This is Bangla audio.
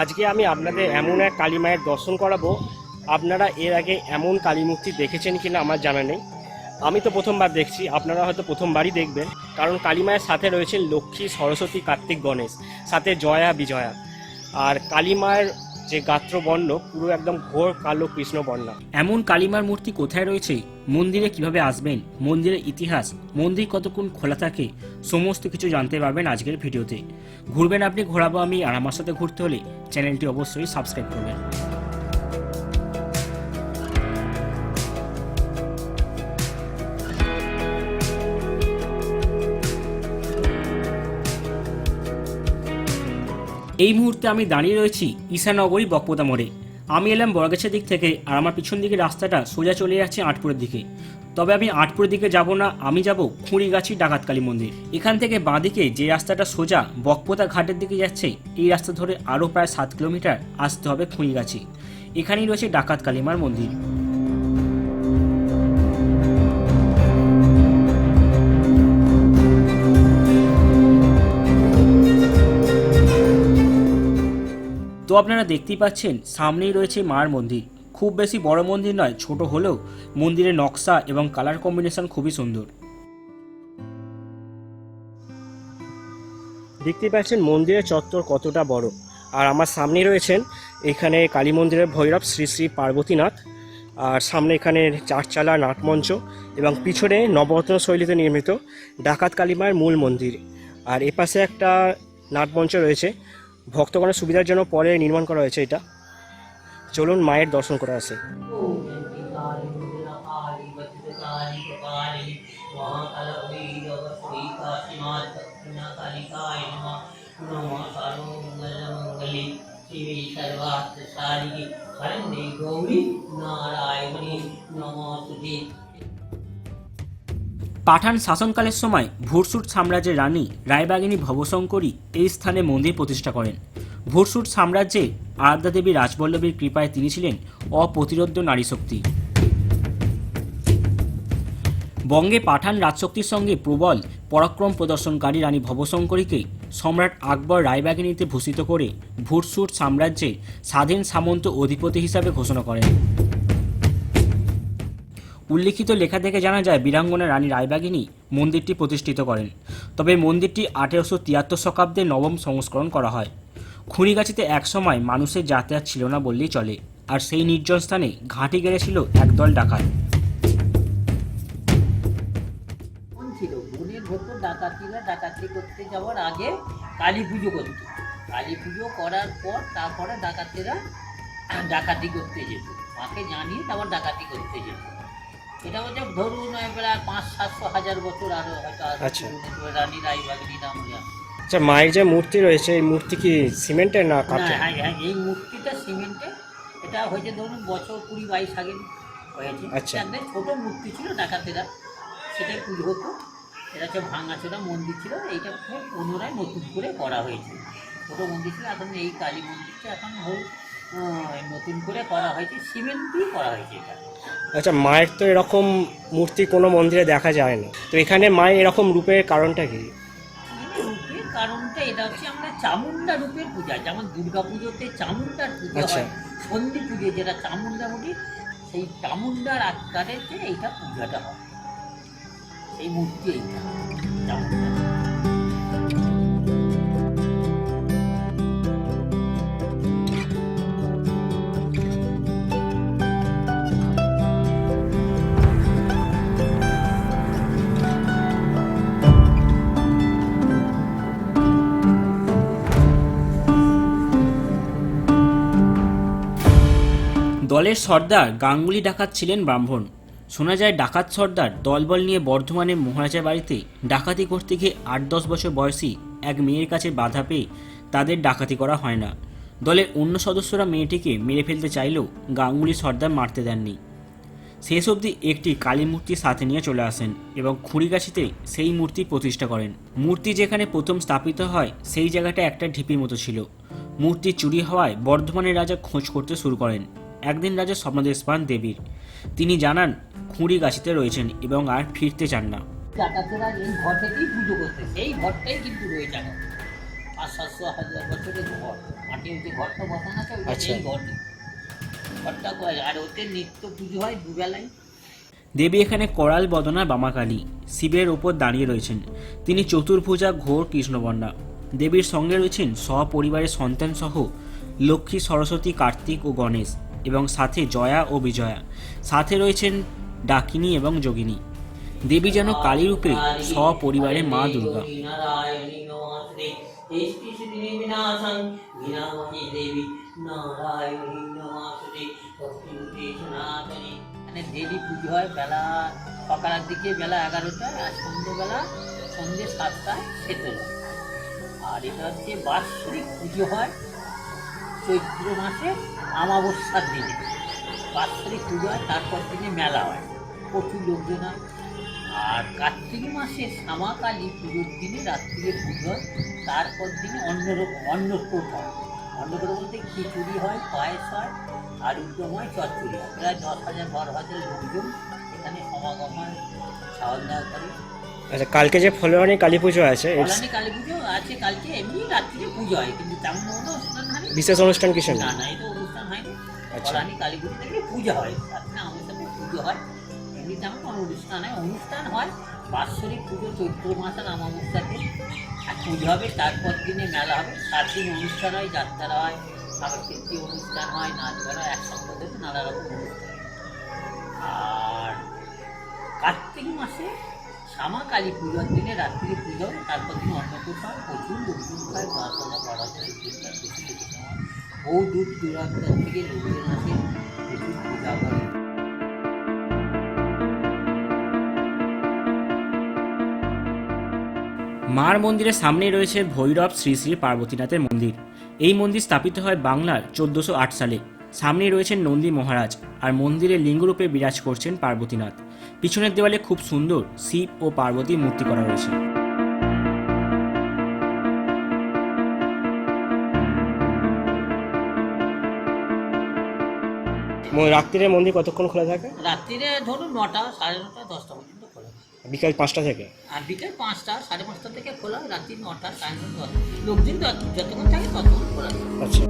আজকে আমি আপনাদের এমন এক কালী মায়ের দর্শন করাবো। আপনারা এর আগে এমন কালী মূর্তি দেখেছেন কিনা আমার জানা নেই। আমি তো প্রথমবার দেখছি, আপনারা হয়তো প্রথমবারই দেখবেন। কারণ কালী মায়ের সাথে রয়েছেন লক্ষ্মী, সরস্বতী, কার্তিক, গণেশ। সাথে জয়া, বিজয়া। আর কালী মায়ের যে গাত্রবর্ণ পুরো একদম ঘোর কালো কৃষ্ণ বর্ণা এমন কালিমার মূর্তি কোথায় রয়েছে? মন্দিরে কীভাবে আসবেন? মন্দিরের ইতিহাস, মন্দির কতক্ষণ খোলা থাকে, সমস্ত কিছু জানতে পারবেন আজকের ভিডিওতে। ঘুরবেন আপনি, ঘোরাবো আমি, আর আমার সাথে ঘুরতে হলে চ্যানেলটি অবশ্যই সাবস্ক্রাইব করবেন। এই মুহূর্তে আমি দাঁড়িয়ে রয়েছি ঈশানগরী বকপোতা মোড়ে। আমি এলাম বড়গাছের দিক থেকে আর আমার পিছন দিকে রাস্তাটা সোজা চলে যাচ্ছে আটপুরের দিকে। তবে আমি আটপুরের দিকে যাব না, আমি যাব খুঁড়িগাছি ডাকাতকালী মন্দির। এখান থেকে বাঁদিকে যে রাস্তাটা সোজা বকপোতা ঘাটের দিকে যাচ্ছে, এই রাস্তা ধরে আরও প্রায় সাত কিলোমিটার আসতে হবে খুঁড়িগাছি। এখানেই রয়েছে ডাকাত কালীমার মন্দির। তো আপনারা দেখতেই পাচ্ছেন, সামনেই রয়েছে মার মন্দির। খুব বেশি বড় মন্দির নয়, ছোট হলেও মন্দিরের নকশা এবং কালার কম্বিনেশন খুবই সুন্দর। দেখতেই পাচ্ছেন মন্দিরের চত্বর কতটা বড়। আর আমার সামনে রয়েছেন, এখানে কালী মন্দিরের ভৈরব শ্রী শ্রী পার্বতীনাথ। আর সামনে এখানে চারচালা নাটমঞ্চ এবং পিছনে নবরত্ন শৈলীতে নির্মিত ডাকাত কালীমার মূল মন্দির। আর এপাশে একটা নাটমঞ্চ রয়েছে ভক্তগণের সুবিধার জন্য পরে নির্মাণ করা হয়েছে এটা। চলুন মায়ের দর্শন করা আছে। গৌরী নারায়ণী পাঠান শাসনকালের সময় ভুরসুট সাম্রাজ্যের রানী রায়বাগিনী ভবশঙ্করী এই স্থানে মন্দির প্রতিষ্ঠা করেন। ভুরসুট সাম্রাজ্যে আরাধ্যা দেবী রাজবল্লভীর কৃপায় তিনি ছিলেন অপ্রতিরোধ্য নারীশক্তি। বঙ্গে পাঠান রাজশক্তির সঙ্গে প্রবল পরাক্রম প্রদর্শনকারী রানী ভবশঙ্করীকে সম্রাট আকবর রায়বাগিনীতে ভূষিত করে ভুরসুট সাম্রাজ্যে স্বাধীন সামন্ত অধিপতি হিসাবে ঘোষণা করেন। উল্লিখিত লেখা থেকে জানা যায়, বীরাঙ্গনা রানী রায়বাগিনী মন্দিরটি প্রতিষ্ঠিত করেন। তবে মন্দিরটি আঠেরোশো তিয়াত্তর শতাব্দে নবম সংস্করণ করা হয়। খুঁড়িগাছিতে একসময় মানুষের যাতায়াত ছিল না বললেই চলে, আর সেই নির্জন স্থানে ঘাঁটি গেড়েছিল একদল ডাকাত। ছিল ডাকাতি করতে যাওয়ার আগে কালী পুজো করতো। কালী পুজো করার পর তারপরে ডাকাতেরা ডাকাতি করতে যেত। মাকে জানিয়ে তারপর ডাকাতি করতে যেত। এটা হচ্ছে ধরুন প্রায় পাঁচ সাতশো হাজার বছর আরও হয়তো আচ্ছা। রানী রায়বাগিনী নাম আচ্ছা মায়ের যে মূর্তি রয়েছে এই মূর্তি কি সিমেন্টের না না, হ্যাঁ, হ্যাঁ, এই মূর্তিটা সিমেন্টে। এটা হয়েছে ধরুন বছর কুড়ি বাইশ আগে হয়েছে। আচ্ছা। একটা ছোট মূর্তি ছিল ডাকাতেরা। সেটাই পুজো হতো। এটা হচ্ছে ভাঙাচোরা মন্দির ছিল। এইটা পুনরায় নতুন করে করা হয়েছে। ছোটো মন্দির ছিল এখন এই কালী মন্দিরটা এখন আহ, নতুন করে করা হয়েছে সিমেন্ট দিয়ে করা হয়েছে এটা। আচ্ছা মায়ের তো এরকম মূর্তি কোনো মন্দিরে দেখা যায় না তো এখানে মায়ের এরকম রূপের কারণটা কি? এই রূপের কারণটা এটা হচ্ছে আমরা চামুন্ডা রূপের পূজা যেমন দুর্গা পুজোতে চামুন্ডার পুজো আচ্ছা। হয় সন্ধি পুজো যেটা চামুন্ডা বলি সেই চামুন্ডার আকারে যে এইটা পূজাটা হয়। সেই মূর্তি এইটা চামুন্ডা দলের সর্দার গাঙ্গুলি ডাকাত ছিলেন ব্রাহ্মণ। শোনা যায় ডাকাত সর্দার দলবল নিয়ে বর্ধমানে মহারাজা বাড়িতে ডাকাতি করতে গিয়ে আট দশ বছর বয়সী এক মেয়ের কাছে বাধা পেয়ে তাদের ডাকাতি করা হয় না। দলের অন্য সদস্যরা মেয়েটিকে মেরে ফেলতে চাইলেও গাঙ্গুলি সর্দার মারতে দেননি। শেষ অবধি একটি কালী মূর্তি সাথে নিয়ে চলে আসেন এবং খুঁড়িগাছিতে সেই মূর্তি প্রতিষ্ঠা করেন। মূর্তি যেখানে প্রথম স্থাপিত হয়, সেই জায়গাটা একটা ঢিপির মতো ছিল। মূর্তি চুরি হওয়ায় বর্ধমানের রাজা খোঁজ করতে শুরু করেন। একদিন রাজা স্বপ্নদেশ পান দেবীর। তিনি জানান খুঁড়িগাছিতে রয়েছেন এবং আর ফিরতে চান না। ডাকাতেরা এই ঘরটাতেই পুজো করতে সেই ঘরটাই কিন্তু রয়েছে এখন পাঁচ সাতশো হাজার বছরের ঘর। মাটি যে ঘরটা বসানো আছে ওইটা আচ্ছা। ঘরটা আর ওতে নিত্য পুজো হয় দুবেলায় দেবী এখানে করাল বদনা বামাকালী শিবের ওপর দাঁড়িয়ে রয়েছেন। তিনি চতুর্ভুজা ঘোর কৃষ্ণবর্ণা। দেবীর সঙ্গে রয়েছেন সপরিবারের সন্তান সহ লক্ষ্মী সরস্বতী কার্তিক ও গণেশ। এবং সাথে জয়া ও বিজয়া। সাথে রয়েছেন ডাকিনী এবং যোগিনী। দেবী যেন কালী রূপে সপরিবারে মা দুর্গা। বিনামহি দেবী পুজো হয় বেলা সকালের দিকে বেলা এগারোটায় আর সন্ধ্যেবেলা সন্ধ্যে সাতটায় হয় আর এটা হচ্ছে বাৎসরিক পুজো হয়। চৈত্র মাসে আমাবস্যার দিনে। বাৎসরিক পুজো হয় তারপর দিনে মেলা হয়। প্রচুর লোকজন হয় আর কার্তিক মাসে শ্যামাকালী পুজোর দিনে রাত্রিরে পুজো হয়। তারপর দিনে অন্ন অন্নকূট হয়। অন্নকূট বলতে খিচুড়ি হয় পায়েস হয় আর উদ্যম হয় চচ্চড়ি হয়। প্রায় দশ হাজার বারো হাজার লোকজন এখানে সমাগম হয় খাওয়া দাওয়া করে আচ্ছা কালকে যে ফলোয়ারি কালী পুজো আছে ফলানি কালী পুজো আছে কালকে এমনি রাত্রিরে পুজো হয় কিন্তু তেমন অনুষ্ঠান বিশেষ অনুষ্ঠান কিছু না নেই না এটা অনুষ্ঠান আচ্ছা। কালী পুজো পুজো হয়। তারপরে আমার পুজো হয়। কোনো অনুষ্ঠান হয় অনুষ্ঠান হয় বাৎসরিক পুজো চৈত্র মাসের আমাবস্যাতে আর পুজো হবে তারপর দিনে মেলা হবে। সাত দিন অনুষ্ঠান হয় যাত্রা হয় অনুষ্ঠান হয় নাচ গানা এক সপ্তাহ নানা রকম অনুষ্ঠান আর কার্তিক মাসে শ্যামা কালী পুজোর দিনে রাত্রি পুজো, তারপর দিন হয় প্রচুর লোকজন বারো হাজার লোকজন খায় বেশি লোকজন বহু দূর দূরান্ত থেকে লোকজন আসে, প্রচুর পূজা করে। মার মন্দিরের সামনেই রয়েছে ভৈরব শ্রী শ্রী পার্বতীনাথের মন্দির। এই মন্দির স্থাপিত হয় বাংলার চোদ্দোশো সালে। সামনেই রয়েছেন নন্দী মহারাজ, আর মন্দিরের লিঙ্গরূপে বিরাজ করছেন পার্বতীনাথ। পিছনের দেওয়ালে খুব সুন্দর শিব ও পার্বতীর মূর্তি করা রয়েছে রাত্রিরে মন্দির কতক্ষণ খোলা থাকে? রাত্রিরে ধরুন নটা সাড়ে নটা দশটা পর্যন্ত খোলা। বিকাল পাঁচটা থেকে? আর বিকেল পাঁচটা সাড়ে পাঁচটা থেকে খোলা রাত্রি নটা সাড়ে নটা লোকজন যত- যতক্ষণ থাকে ততক্ষণ খোলা আচ্ছা।